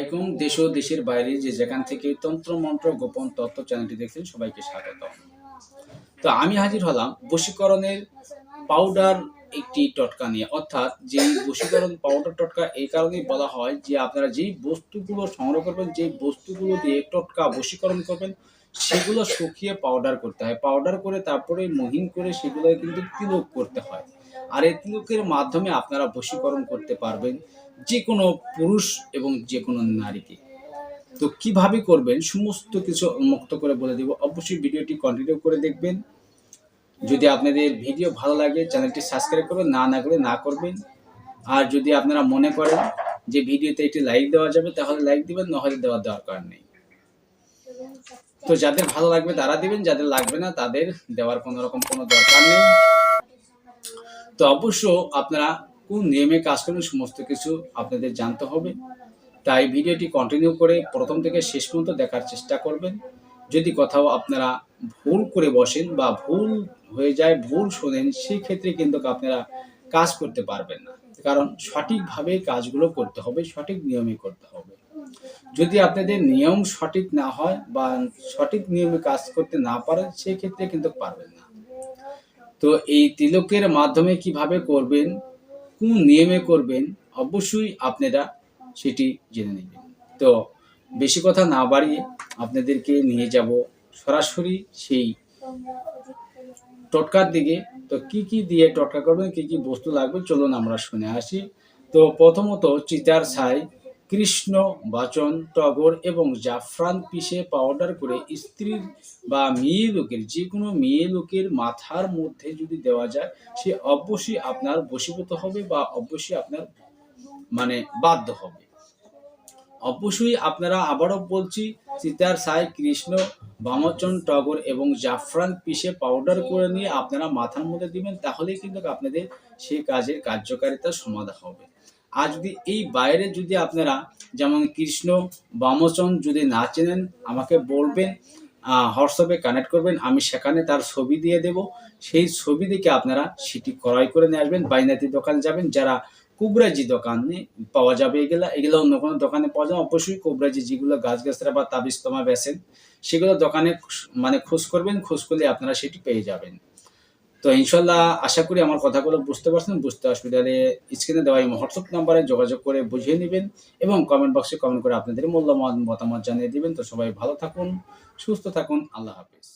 আলাইকুম। দেশ ও দেশের বাইরে যে যেখান থেকে তন্ত্র মন্ত্র গোপন তত্ত্ব চ্যানেলটি দেখছেন, সবাইকে স্বাগত। তো আমি হাজির হলাম বশীকরণের পাউডার একটি টটকা নিয়ে। অর্থাৎ যে বশীকরণ পাউডার টটকা, এই কারণেই বলা হয় যে আপনারা যেই বস্তুগুলো সংগ্রহ করবেন, যেই বস্তুগুলো দিয়ে টটকা বশীকরণ করবেন, সেগুলো শুকিয়ে পাউডার করতে হয়। পাউডার করে তারপরে মহিন করে সেগুলো কিন্তু তিলক করতে হয়। আর এই তিলকের মাধ্যমে আপনারা বশীকরণ করতে পারবেন যে কোনো পুরুষ এবং যে কোনো নারীকে। তো কীভাবে করবেন? সমস্ত কিছু উন্মুক্ত করে বলে দেব। অবশ্যই ভিডিওটি কন্টিনিউ করে দেখবেন। যদি আপনাদের ভিডিও ভালো লাগে, চ্যানেলটি সাবস্ক্রাইব করবেন, না না করে না করবেন। আর যদি আপনারা মনে করেন যে ভিডিওতে একটি লাইক দেওয়া যাবে, তাহলে লাইক দিবেন, নাহলে দেওয়ার দরকার নেই। তো যাদের ভালো লাগবে তারা দিবেন, যাদের লাগবে না তাদের দেওয়ার কোনো রকম কোনো দরকার নেই। তো অবশ্য আপনারা কোন নিয়মে কাজ করবেন সমস্ত কিছু আপনাদের জানতে হবে। তাই ভিডিওটি কন্টিনিউ করে প্রথম থেকে শেষ পর্যন্ত দেখার চেষ্টা করবেন। যদি কোথাও আপনারা ভুল করে বসেন বা ভুল হয়ে যায়, ভুল শোনেন সেই ক্ষেত্রে কিন্তু আপনারা কাজ করতে পারবেন না। কারণ সঠিকভাবে কাজগুলো করতে হবে, সঠিক নিয়মে করতে হবে। যদি আপনাদের নিয়ম সঠিক না হয় বা সঠিক নিয়মে কাজ করতে না পারেন সেই ক্ষেত্রে কিন্তু পারবেন না। তো এই তিলকের মাধ্যমে কীভাবে করবেন, কোন নিয়মে করবেন, অবশ্যই আপনারা সেটি জেনে নেবেন। তো বেশি কথা না বাড়িয়ে আপনাদেরকে নিয়ে যাব সরাসরি সেই টটকার দিকে। তো কি কি দিয়ে টটকা করবেন, কি কি বস্তু লাগবে, চলুন আমরা শুনে আসি। তো প্রথমত চিতার ছাই কৃষ্ণ, বাচন, টগর এবং জাফরান পিষে পাউডার করে স্ত্রীর বা মেয়ে লোকের যে কোনো মেয়ে লোকের মাথার মধ্যে যদি দেওয়া যায়, সে অবশ্যই আপনার বশীভূত হবে বা অবশ্যই আপনার মানে বাধ্য হবে। অবশ্যই আপনারা আবারও বলছি, সীতার সাই কৃষ্ণ, বামচন, টগর এবং জাফরান পিষে পাউডার করে নিয়ে আপনারা মাথার মধ্যে দিবেন, তাহলেই কিন্তু আপনাদের সেই কাজের কার্যকারিতা সমাধা হবে। আর যদি এই বাইরে যদি আপনারা যেমন কৃষ্ণ বামচন যদি না চেনেন, আমাকে বলবেন হোয়াটসঅ্যাপে কানেক্ট করবেন, আমি সেখানে তার ছবি দিয়ে দেব। সেই ছবি দেখে আপনারা সেটি ক্রয় করে নিয়ে আসবেন, বাইনাতি দোকানে যাবেন, যারা কুবরাজি দোকানে পাওয়া যাবে এগুলো এগুলো অন্য কোনো দোকানে পাওয়া যায় অবশ্যই কুবরাজি যেগুলো গাছ গাছরা বা তাবিজতমা বেছেন সেগুলো দোকানে মানে খোঁজ করবেন, খোঁজ করলে আপনারা সেটি পেয়ে যাবেন। তো ইনশাল্লাহ আশা করি আমার কথাগুলো বুঝতে পারছেন, বুঝতে অসুবিধা হলে স্ক্রিনে দেওয়া এই হোয়াটসঅ্যাপ নাম্বারে যোগাযোগ করে বুঝিয়ে নেবেন এবং কমেন্ট বক্সে কমেন্ট করে আপনাদের মূল্যমান মতামত জানিয়ে দিবেন। তো সবাই ভালো থাকুন, সুস্থ থাকুন, আল্লাহ হাফিজ।